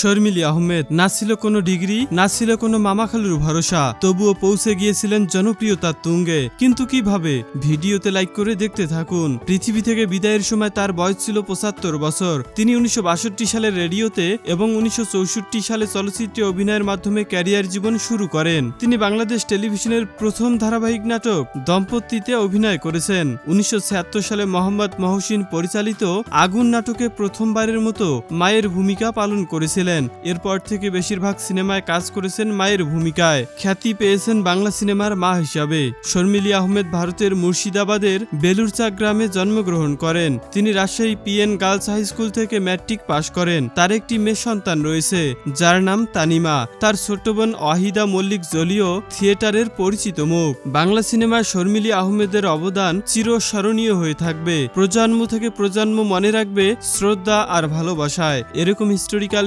শর্মিলি আহমেদ। না ছিল কোনো ডিগ্রি, না ছিল কোনো মামাখালুর ভরসা। তবুও পৌঁছে গিয়েছিলেন জনপ্রিয়তার তুঙ্গে। কিন্তু কীভাবে? ভিডিওতে লাইক করে দেখতে থাকুন। পৃথিবী থেকে বিদায়ের সময় তার বয়স ছিল পঁচাত্তর বছর। তিনি উনিশশো বাষট্টি সালে রেডিওতে এবং উনিশশো চৌষট্টি সালে চলচ্চিত্রে অভিনয়ের মাধ্যমে ক্যারিয়ার জীবন শুরু করেন। তিনি বাংলাদেশ টেলিভিশনের প্রথম ধারাবাহিক নাটক, দম্পতিতে অভিনয় করেছেন। উনিশশো ছিয়াত্তর সালে মোহাম্মদ মহসিন পরিচালিত আগুন নাটকে প্রথমবারের মতো মায়ের ভূমিকা পালন করেছিলেন। এরপর থেকে বেশিরভাগ সিনেমায় কাজ করেছেন মায়ের ভূমিকায়। খ্যাতি পেয়েছেন বাংলা সিনেমার মা হিসাবে। শর্মিলী আহমেদ ভারতের মুর্শিদাবাদের বেলুরচা গ্রামে জন্মগ্রহণ করেন। তিনি Rajshahi PN girls high school থেকে ম্যাট্রিক পাশ করেন। তার একটি মেয়ে সন্তান রয়েছে, যার নাম তানিমা। তার ছোট বোন অহিদা মল্লিক জলিও থিয়েটারের পরিচিত মুখ। বাংলা সিনেমায় শর্মিলি আহমেদের অবদান চিরস্মরণীয় হয়ে থাকবে। প্রজন্ম থেকে প্রজন্ম মনে রাখবে শ্রদ্ধা আর ভালোবাসায়। এরকম হিস্টোরিক্যাল